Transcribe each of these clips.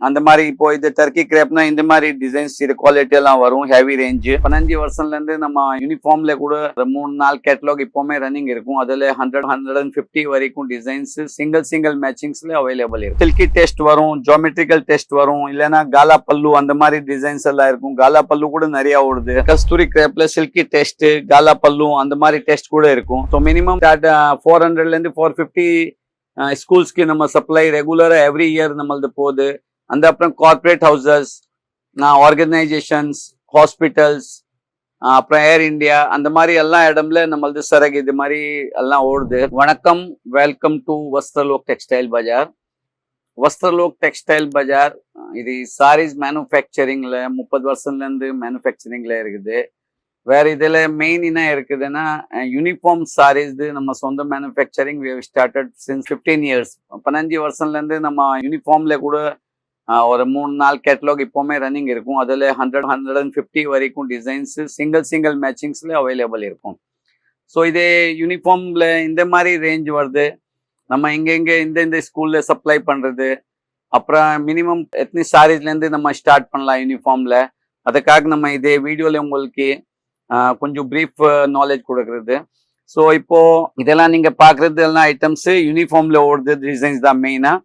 அந்த மாதிரி இப்போ இது டர்க்கி கிரேப்னா இந்த மாதிரி டிசைன்ஸ் இது குவாலிட்டி எல்லாம் வரும் ஹெவி ரேஞ்சு பதினஞ்சு வருஷம்ல இருந்து நம்ம யூனிஃபார்ம்ல கூட மூணு நாலு கேட்டலாக் இப்போவுமே ரன்னிங் இருக்கும். அதுல ஹண்ட்ரட் ஹண்ட்ரட் அண்ட் ஃபிஃப்டி வரைக்கும் டிசைன்ஸ் சிங்கிள் சிங்கிள் மேட்சிங்ஸ்ல அவைலபிள் இருக்கும் சில்கி டெஸ்ட் வரும் ஜோமெட்ரிக்கல் டெஸ்ட் வரும். இல்லைன்னா காலா பல்லு அந்த மாதிரி டிசைன்ஸ் எல்லாம் இருக்கும். காலா பல்லு கூட நிறைய ஓடுது. கஸ்தூரி கிரேப்ல சில்கி டெஸ்ட் காலா பல்லு அந்த மாதிரி டெஸ்ட் கூட இருக்கும். ஸோ மினிமம் ஃபோர் ஹண்ட்ரட்ல இருந்து ஃபோர் ஃபிஃப்டி ஸ்கூல்ஸ்க்கு நம்ம சப்ளை ரெகுலரா எவ்ரி இயர் நம்மளது போகுது. அந்த அப்புறம் கார்ப்பரேட் ஹவுசஸ் ஆர்கனைசேஷன்ஸ் ஹாஸ்பிட்டல்ஸ் அப்புறம் ஏர் இந்தியா அந்த மாதிரி எல்லா இடம்ல நம்மளது சரகு இது மாதிரி எல்லாம் ஓடுது. வணக்கம் welcome to Vastralok textile bazaar Vastralok textile bazaar இது சாரீஸ் மேனுஃபேக்சரிங்ல முப்பது வருஷம்ல இருந்து மேனுஃபேக்சரிங்ல இருக்குது. வேற இதுல மெயின் என்ன இருக்குதுன்னா யூனிஃபார்ம் சாரீஸ் நம்ம சொந்த manufacturing started since fifteen years பதினஞ்சு வருஷம்ல இருந்து நம்ம யூனிஃபார்ம்ல கூட ஒரு மூணு நாள் கேட்லாக் இப்போவுமே ரன்னிங் இருக்கும். அதில் ஹண்ட்ரட் ஹண்ட்ரட் அண்ட் ஃபிஃப்டி வரைக்கும் டிசைன்ஸ் சிங்கிள் சிங்கிள் மேட்சிங்ஸ்ல அவைலபிள் இருக்கும். ஸோ இதே யூனிஃபார்ம்ல இந்த மாதிரி ரேஞ்ச் வருது. நம்ம இங்க இங்க இந்த இந்த ஸ்கூல்ல சப்ளை பண்றது. அப்புறம் மினிமம் எத்தனை சாரீஸ்லேருந்து நம்ம ஸ்டார்ட் பண்ணலாம் யூனிஃபார்ம்ல அதுக்காக நம்ம இதே வீடியோல உங்களுக்கு கொஞ்சம் ப்ரீஃப் நாலேஜ் கொடுக்கறது. ஸோ இப்போ இதெல்லாம் நீங்க பாக்குறது எல்லாம் ஐட்டம்ஸ் யூனிஃபார்ம்ல ஓடுது டிசைன்ஸ் தான் மெயினாக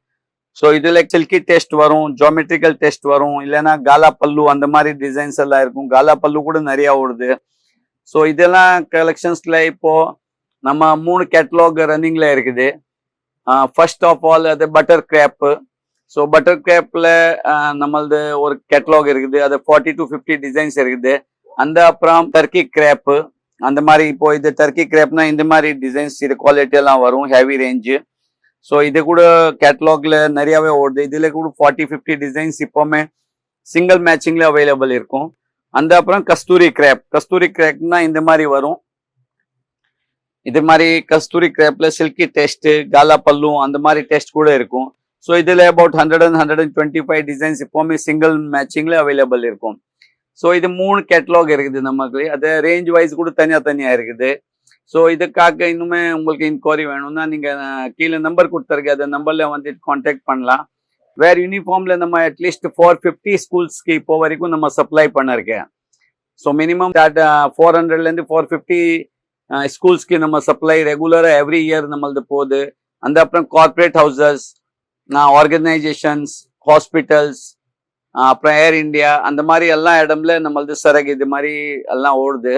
ஸோ இதில் சில்கி டெஸ்ட் வரும் ஜோமெட்ரிக்கல் டெஸ்ட் வரும் இல்லைன்னா காலா பல்லு அந்த மாதிரி டிசைன்ஸ் எல்லாம் இருக்கும். காலா பல்லு கூட நிறைய ஓடுது. ஸோ இதெல்லாம் கலெக்ஷன்ஸ்ல இப்போ நம்ம மூணு கேட்லாக் ரன்னிங்ல இருக்குது. ஃபர்ஸ்ட் ஆஃப் ஆல் அது பட்டர் கிராப் ஸோ பட்டர் கிராப்ல நம்மளது ஒரு கேட்லாக் இருக்குது. அது ஃபார்ட்டி டு ஃபிஃப்டி டிசைன்ஸ் இருக்குது. அந்த அப்புறம் டர்க்கி கிராப் அந்த மாதிரி இப்போ இது டர்க்கி கிராப்னா இந்த மாதிரி டிசைன்ஸ் இது குவாலிட்டி எல்லாம் வரும் ஹெவி ரேஞ்சு ஸோ இது கூட கேட்டலாக்ல நிறையாவே ஓடுது. இதுல கூட ஃபார்ட்டி ஃபிஃப்டி டிசைன்ஸ் இப்போவுமே சிங்கிள் மேட்சிங்ல அவைலபிள் இருக்கும். அந்த அப்புறம் கஸ்தூரி கிராப் கஸ்தூரி கிராப்னா இந்த மாதிரி வரும். இது மாதிரி கஸ்தூரி கிராப்ல சில்கி டெஸ்ட் காலா பல்லும் அந்த மாதிரி டெஸ்ட் கூட இருக்கும். ஸோ இதுல about hundred and hundred and twenty five designs இப்போவுமே சிங்கிள் மேட்சிங்ல அவைலபிள் இருக்கும். ஸோ இது மூணு கேட்டலாக் இருக்குது நமக்கு. அது ரேஞ்ச் வைஸ் கூட தனியா தனியா இருக்குது. ஸோ இதுக்காக இன்னுமே உங்களுக்கு இன்கொயரி வேணும்னா நீங்க கீழே நம்பர் கொடுத்துருக்கு. அந்த நம்பர்ல வந்து காண்டாக்ட் பண்ணலாம். வேற யூனிஃபார்ம்ல நம்ம அட்லீஸ்ட் ஃபோர் ஃபிஃப்டி ஸ்கூல்ஸ்க்கு இப்போ வரைக்கும் நம்ம சப்ளை பண்ணிருக்கேன். ஸோ மினிமம் ஃபோர் ஹண்ட்ரட்லேருந்து ஃபோர் ஃபிஃப்டி ஸ்கூல்ஸ்க்கு நம்ம சப்ளை ரெகுலராக எவ்ரி இயர் நம்மளது போகுது. அந்த அப்புறம் கார்ப்பரேட் ஹவுசஸ் ஆர்கனைசேஷன்ஸ் ஹாஸ்பிட்டல்ஸ் அப்புறம் ஏர் இந்தியா அந்த மாதிரி எல்லா இடம்ல நம்மளது சரகு இது மாதிரி எல்லாம் ஓடுது.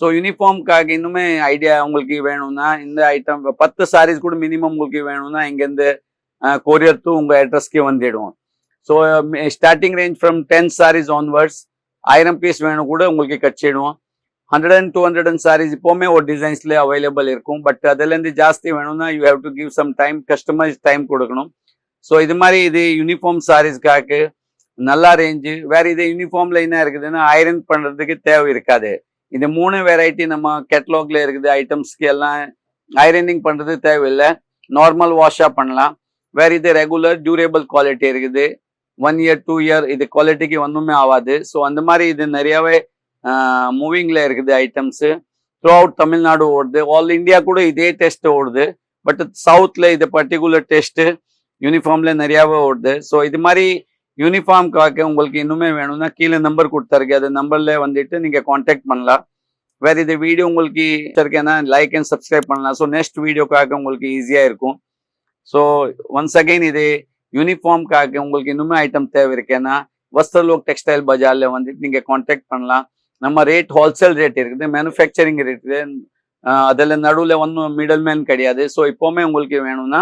ஸோ யூனிஃபார்ம்க்காக இன்னுமே ஐடியா உங்களுக்கு வேணும்னா இந்த ஐட்டம் பத்து சாரீஸ் கூட மினிமம் உங்களுக்கு வேணும்னா இங்கேருந்து கொரியர் டு உங்கள் அட்ரஸ்க்கே வந்துடுவோம் so starting range from ten sarees onwards ஆயிரம் பீஸ் வேணும் கூட உங்களுக்கு கட்சிடுவோம் hundred and two hundred and sarees இப்போவுமே ஒரு டிசைன்ஸ்ல அவைலபிள் இருக்கும். பட் அதுலேருந்து ஜாஸ்தி வேணும்னா you have to give some time customize time கொடுக்கணும். ஸோ இது மாதிரி இது யூனிஃபார்ம் சாரீஸ்க்காக நல்லா ரேஞ்சு வேற இது யூனிஃபார்ம்ல என்ன இருக்குதுன்னா ஐரன் பண்றதுக்கு தேவை இருக்காது. இந்த மூணு வெரைட்டி நம்ம கேட்டலாக்ல இருக்குது ஐட்டம்ஸ்க்கு எல்லாம் ஐரனிங் பண்றது தேவையில்லை. நார்மல் வாஷாக பண்ணலாம். வேற இது ரெகுலர் டியூரேபிள் குவாலிட்டி இருக்குது. ஒன் இயர் டூ இயர் இது குவாலிட்டிக்கு ஒன்றுமே ஆகாது. ஸோ அந்த மாதிரி இது நிறையவே மூவிங்ல இருக்குது ஐட்டம்ஸ் த்ரூ அவுட் தமிழ்நாடு ஓடுது. ஆல் இந்தியா கூட இதே டெஸ்ட் ஓடுது. பட் சவுத்ல இது பர்டிகுலர் டெஸ்ட் யூனிஃபார்ம்ல நிறையாவே ஓடுது. ஸோ இது மாதிரி யூனிஃபார்ம்க்காக உங்களுக்கு இன்னுமே வேணும்னா கீழே நம்பர் கொடுத்தாருக்கு அந்த நம்பர்ல வந்துட்டு நீங்க காண்டாக்ட் பண்ணலாம். வேற இது வீடியோ உங்களுக்கு இருக்கேன்னா லைக் அண்ட் சப்ஸ்கிரைப் பண்ணலாம். ஸோ நெக்ஸ்ட் வீடியோக்காக உங்களுக்கு ஈஸியா இருக்கும். ஸோ ஒன்ஸ் அகெயின் இது யூனிஃபார்ம்க்காக உங்களுக்கு இன்னுமே ஐட்டம் தேவை இருக்கேன்னா வஸ்திரலோக் டெக்ஸ்டைல் பஜார்ல வந்துட்டு நீங்க காண்டாக்ட் பண்ணலாம். நம்ம ரேட் ஹோல்சேல் ரேட் இருக்குது மேனுஃபேக்சரிங் ரேட் இருக்குது. அதில் நடுவில் ஒன்றும் மிடில் மேன் கிடையாது. ஸோ இப்போவுமே உங்களுக்கு வேணும்னா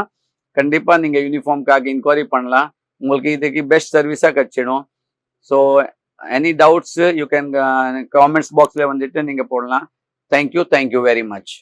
கண்டிப்பாக நீங்கள் யூனிஃபார்ம்க்காக இன்கொயரி பண்ணலாம். உங்களுக்கு இதுக்கு பெஸ்ட் சர்வீஸாக கிடச்சிடும் so any doubts you can comments பாக்ஸில் வந்துட்டு நீங்கள் போடலாம். Thank you thank you very much